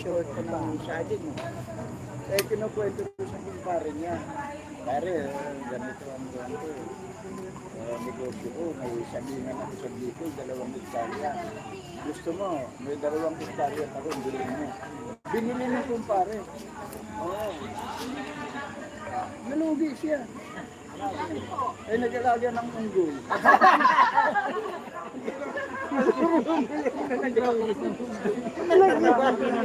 short ko ng saging. Eh, kinukwento ko sa kumpare niya. Pare, eh, ganito ang ganito. Eh, negosyo ko, may sagingan ako sa Bicol, dalawang hektarya. Gusto mo, may dalawang hektarya ako, bilhin mo. Binili ng kumpare. Oo. Nalugi siya. Eh, nag-alaga ng unggoy. Hindi na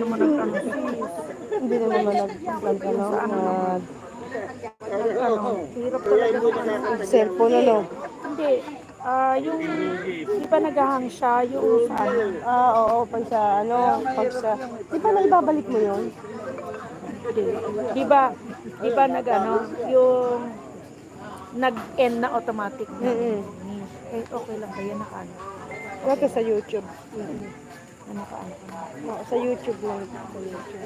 naman nagpagano nag Hirap talaga. cellphone ano. Hindi. Ah, yung di ba nagahang siya yung sa ano? Ah, oo, pag sa ano, pag sa... Di ba naibabalik mo yun? Hindi. Di ba di ba nagano yung nag-end na automatic na. Mm-mm. Eh okay lang kaya nakaano. Ito sa YouTube. Na nakaano. ka na. Oo, sa YouTube lang. Sa YouTube.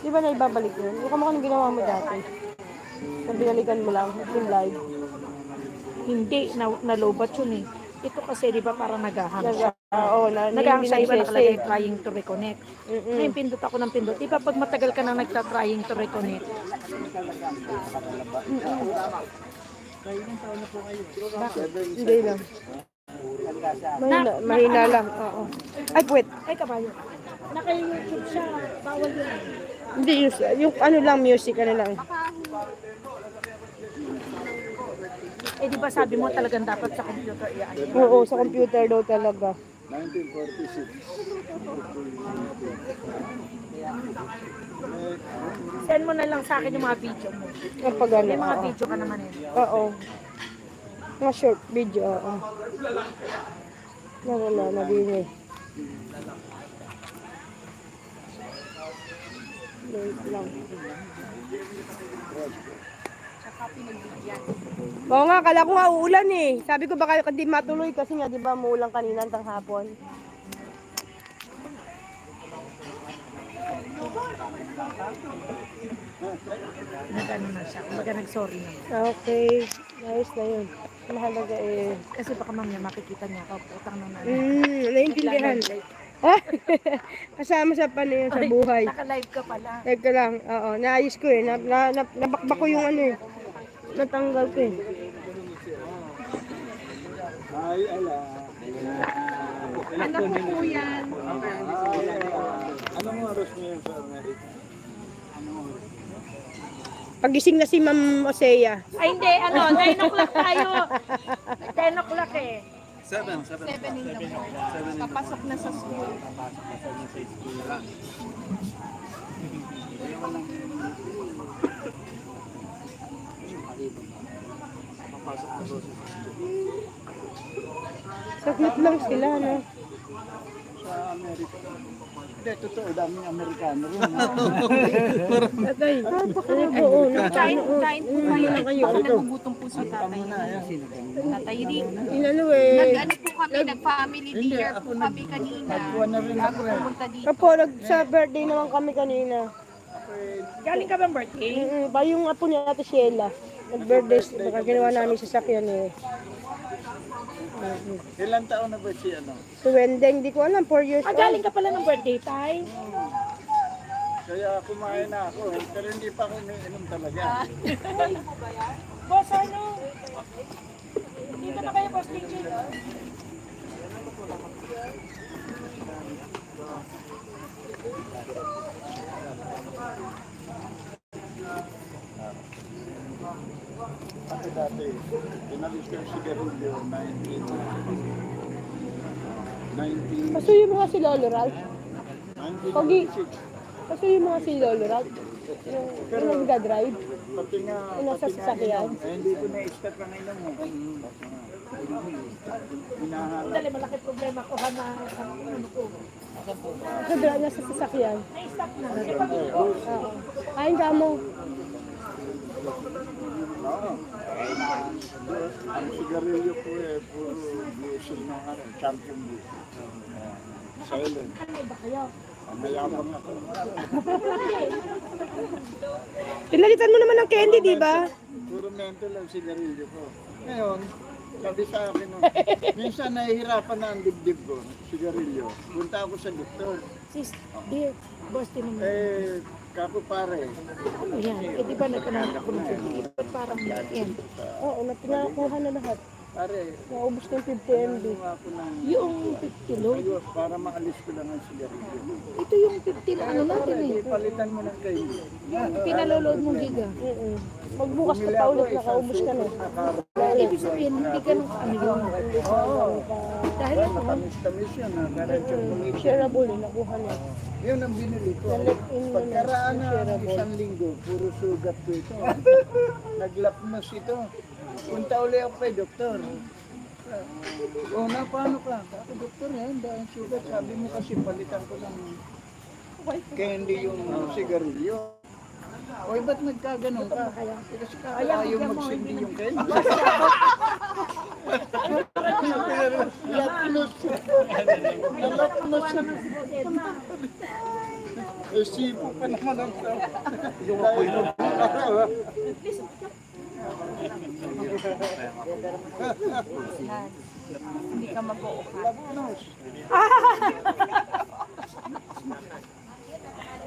Di ba naibabalik yun? Yung kamukha ng ginawa mo dati. Na binalikan mo lang, yung live. Hindi na nalobat yun eh. Ito kasi di ba parang nagahang Nag, siya. oo, na, Nagahang siya, iba nakalagay nagsisave. trying to reconnect. Mm-mm. Ngayon pindot ako ng pindot. Di ba pag matagal ka nang nagta-trying to reconnect, Hindi lang. Mahina, mahina lang. Oo. Ay, puwet. ay kabayo. Naka-YouTube siya. Bawal yun. Hindi, yung, yung ano lang, music, ano lang. Eh di ba sabi mo talagang dapat sa computer i-ano. Oo, sa computer daw talaga. 1946. Send mo na lang sa akin yung mga video mo. Kapag ano, May mga video ka naman eh. Oo. Mga short video, oo. Wala na, nabini. Wait lang. Oo nga, kala ko nga uulan eh. Sabi ko baka hindi matuloy kasi nga di ba muulan kanina ng hapon. Nag-ano na siya. Kumbaga nag-sorry na. Okay, ayos na yun. Mahalaga eh. Kasi baka mamaya makikita niya ako. Utang na namin. Hmm, naiintindihan. Ah, Kasama sa paano yun sa buhay. Naka-live ka pala. Teka lang, oo, naayos ko eh. Na, na, na, nabakbak ko yung ano eh. Natanggal ko eh. Ay, ala. Anak ko po yan. Anong oras mo yun sa Amerika? Pagising na si Ma'am Osea. Ay hindi, ano, 9 o'clock tayo. 10 o'clock eh. Papasok na sa school. Saglit lang sila, no? Sa Amerika. Hindi, totoo, daming Amerikano rin. Tatay, no? Kain, kain po kayo. Ano kayo? Kasi nagugutom po si tatay. Tatay Rick. Inano eh. Nag-ano po kami, nag-family dinner po kami kanina. Nagkuha na rin ako eh. Pumunta dito. Kapo, nag, sa birthday naman kami kanina. Galing ka bang birthday? Mm ba yung apo ni Ate Sheila? Nag-birthday, baka ginawa namin sa sakyan eh. Ilan taon na ba si ano? Si Wendeng, di ko alam, 4 years Ah, old. galing ka pala ng birthday, Tay? Kaya kumain na ako eh. Pero hindi pa ako umiinom talaga. Boss, ano? Dito na kayo, Boss DJ. Ako dati, pinalis ko yung sigarilyo 19... 19... Kaso yung mga si Lolo Ralph. 1996. Kaso yung mga si Lolo Ralph. Yung, yung nagda-drive. Pati nga, Yung nasa pati nga sasakyan. inom. Eh, hindi ko na-start ang inom mo. Dali, malaki problema ko ha na ano ko. Sa drive, nasa sasakyan. Na-stop na. Oo. Kain ka mo. Ang sigarilyo ko eh, puro diesel ng ano, champion diesel. Ah, Silent. Ang mayabang ako. Pinalitan mo naman ng candy, di ba? Puro mental ang sigarilyo ko. Ngayon, Sabi sa akin, no, minsan nahihirapan na ang dibdib ko, sigarilyo. Punta ako sa doktor. Sis, dear, boss, tinong Eh, kako pare, ano yan? Eh, di ba nagkanahan ako ng 50? Ba't parang yan? Oo, na pinakuha na lahat. Naubos na yung 50 MB. ng Yung 50 load, ayos para maalis ko lang ang sigarilyo. ito yung 50 na ano natin eh. Palitan mo ng kayo. Yung pinaloload mong giga. Mm-mm. Magbukas ka pa ulit, nakaubos ka na. Ibig sabihin, hindi ka ano yun. Dahil ano, Matamis-tamis yun, chocolate. Shareable, eh, nakuha niya. Yun ang binili ko. Pagkaraan na isang linggo, puro sugat ko ito. Naglapnos ito. Punta uli ako kay doktor. O na, paano ka? Ako, doktor, eh, dahil sugat. Sabi mo kasi palitan ko ng candy yung sigarilyo. Oy, ba't nagkaganon ka? Eh, Kasi ka, ayaw magsindi yung candy. Lapnos. Lapnos. Eh, sipo pa naman ang sa... Yung apoy mo. Hindi ka mag-uuka. Lapnos.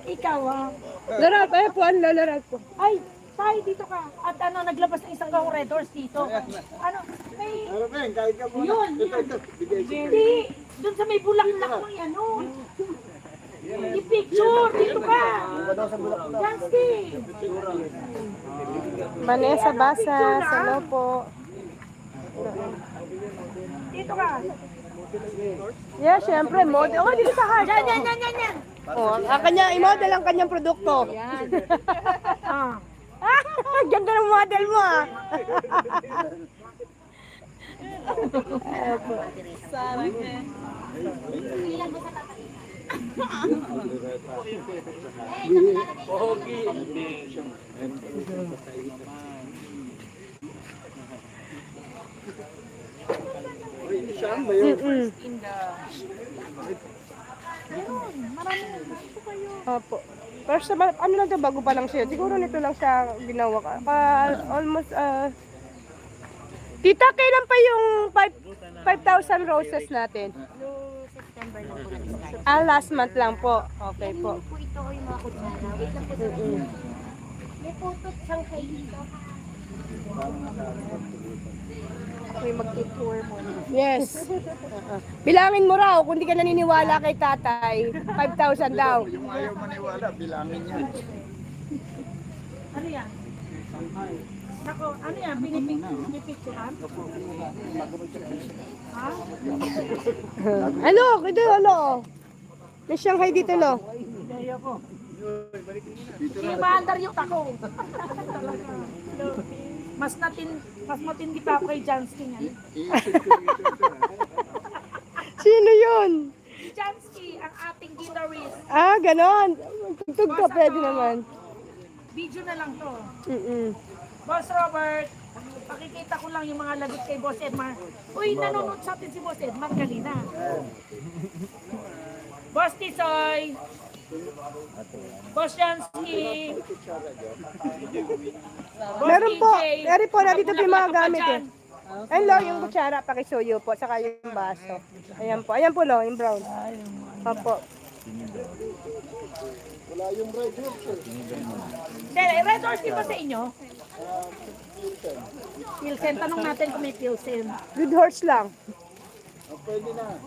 ikaw ah. Larap, eh, puan, lalarap ko. Ay, tayo dito ka. At ano, naglabas ng isang corridors dito. Ano, may, Ano yun? Kahit ka muna. Yun, ko. hindi, dun sa may bulaklak mo yan, ano. I-picture, dito ka. Jansky. Vanessa Basas, hello po. Dito ka. Yeah, syempre, model. Oh, dito sa heart. Yan, yan, yan, yan, yan. Oh, ang kanya, i-model ang kanyang produkto. Ah. Ah, ganda ng model mo ah. Uy, Saan ba yun? In the... Opo. Pero sa, ano lang to, bago pa lang siya. Siguro nito lang siya ginawa ka. Pa, almost, ah... Tita, kailan pa yung five- 5,000 roses natin? September lang po nag-start. Ah, last month lang po. Okay po. Po ito yung mga kutsara. Wait lang po sa May photo siyang kay dito. Ako'y mag-tour mo. Yes. Oo. Bilangin mo raw, kung di ka naniniwala kay tatay, 5,000 daw. Yung ayaw maniwala, bilangin niya. Ano yan? Nako, ano yan? Binipic, binipicturean? Ha? Ano? Ito, ano? May Shanghai dito, no? Hindi maandar yung tako. mas natin, mas matindi pa ako kay Jansky yan. Ko? Sino yun? Si Jansky, ang ating guitarist. Ah, ganon. Tugtog ka, pwede naman. Video na lang to. Mm-mm. Boss Robert, pakikita ko lang yung mga lagot kay Boss Edmar. Uy, nanonood sa atin si Boss Edmar kanina. Boss Tisoy, Boss Jansky, Boss Meron po. TJ. Meron po, nandito po yung mga gamit eh. dyan. Hello, yung kutsara, pakisuyo po, saka yung baso. Ayan po. Ayan po, no, yung brown. Opo. Wala yung red horse. eh. Sir, Red Horse di ba sa inyo? Pilsen, tanong natin kung may Pilsen. Good horse lang. Oh, pwede na.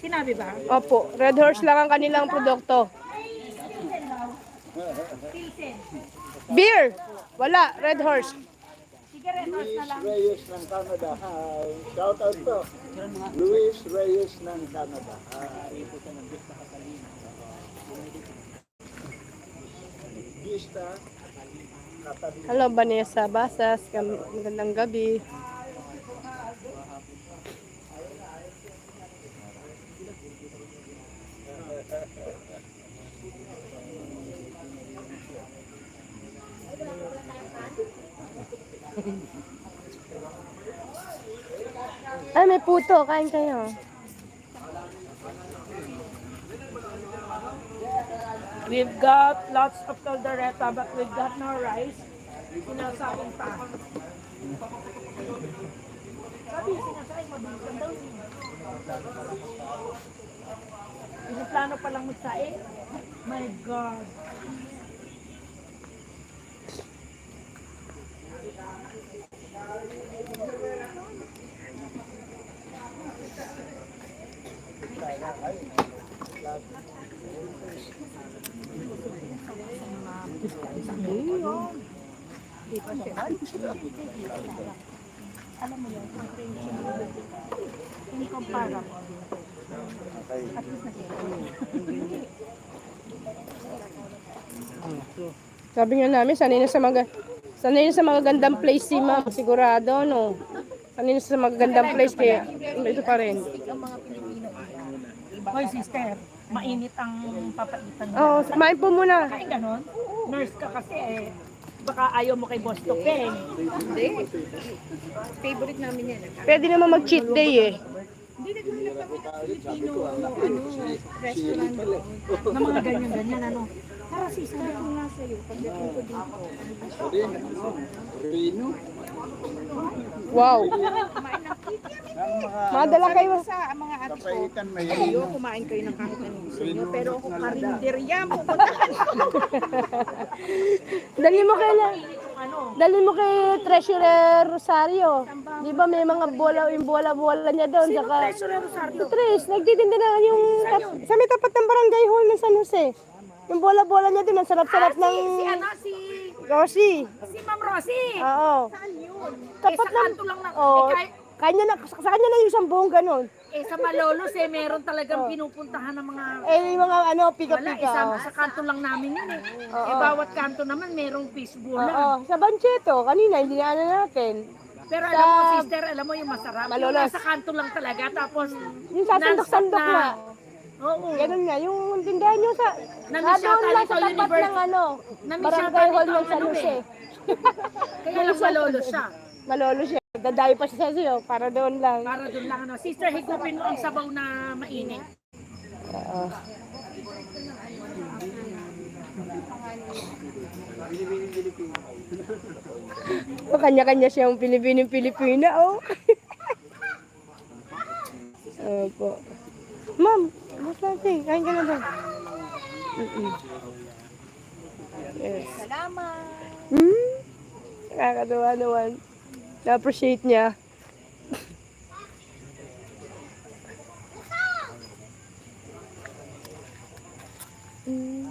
Sinabi ba? Opo, red horse lang ang kanilang produkto. Pilsen. Beer! Wala, red horse. Sige, Red Horse na Luis lang. Reyes ng Canada. Hi. Shout out to. Luis Reyes ng Canada. Hi. Hello, Vanessa Basas. Magandang gabi. Ay, may puto. Kain kayo. We've got lots of caldereta, but we've got no rice. Sinasabong pa. Sabi, sinasabi, mabilis lang daw. Pinaplano pa lang magsae. My God. Alam mo yun, incomparable. At least Sabi nga namin, sanay na sa mga sanay na sa mga gandang place si ma'am, sigurado, no? Sanay na sa mga gandang place, kaya ito pa rin. Hoy sister, mainit ang papaitan niya. Oo, kumain po muna. Kaya ganon, nurse ka kasi eh, baka ayaw mo kay Boss Topeng. Favorite namin yan. Pwede naman mag-cheat day eh. Na mga ganyan-ganyan, ano. Para sister, Kung nga sa'yo, pagdating ko dito, Sorry, Rino. Wow. Ang mga Madala kayo. sa mga ate ko, kapaitan may kayo, kumain kayo ng kahit anong gusto nyo. Pero ako karinderya mo. Dali mo kay ano, Dali mo kay Treasurer Rosario. Di ba may mga bola, yung bola-bola niya doon. Saka, Treasurer Rosario. Si Tres, nagtitinda na yung sa may tapat ng barangay hall ng San Jose. Yung bola-bola niya din, ang sarap-sarap ng Si ano, si, Rosie. si Ma'am Rosie. Oo. Eh, Tapat sa lang. kanto lang na, Oo. eh, kahit, Kanya na, sa kanya na yung isang buong ganun. eh, sa Malolos, eh, meron talagang pinupuntahan ng mga Eh, yung mga ano, Wala, pika-pika. isa sa kanto lang namin yun eh. Eh, bawat kanto naman merong fishbowl Oo. Sa Bancheto, kanina, hindi na ano natin. Pero alam mo, sister, alam mo yung masarap. Yung Malolos. nasa kanto lang talaga, tapos Yung sasandok-sandok non-stop na. Oo. Ganun nga, yung tindahan nyo sa... Nami-shout Nadoon lang sa ito, tapat Universe. ng ano, Nami-shout barangay hall ito ng ang San ano Jose. eh. Kaya lang malolos siya. Malolo siya. Dadayo pa siya sa'yo para doon lang. Para doon lang ano. Sister, higupin mo ang sabaw na mainit. Oo. O, kanya-kanya siyang Pilipinong-Pilipina, oh. Opo. Ma'am, bus natin. Kain ka na doon. Mm-mm. Yes. Salamat. Hmm? Nakakatuwa naman. Na-appreciate niya. Hmm.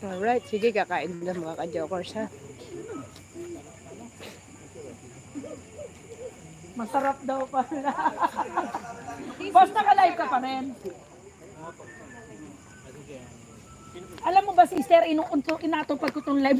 Alright, sige, kakain na mga ka-jokers ha. Masarap daw pala. Boss, naka-live ka pa rin. Alam mo ba, sister, inuunto, inatupag ko itong live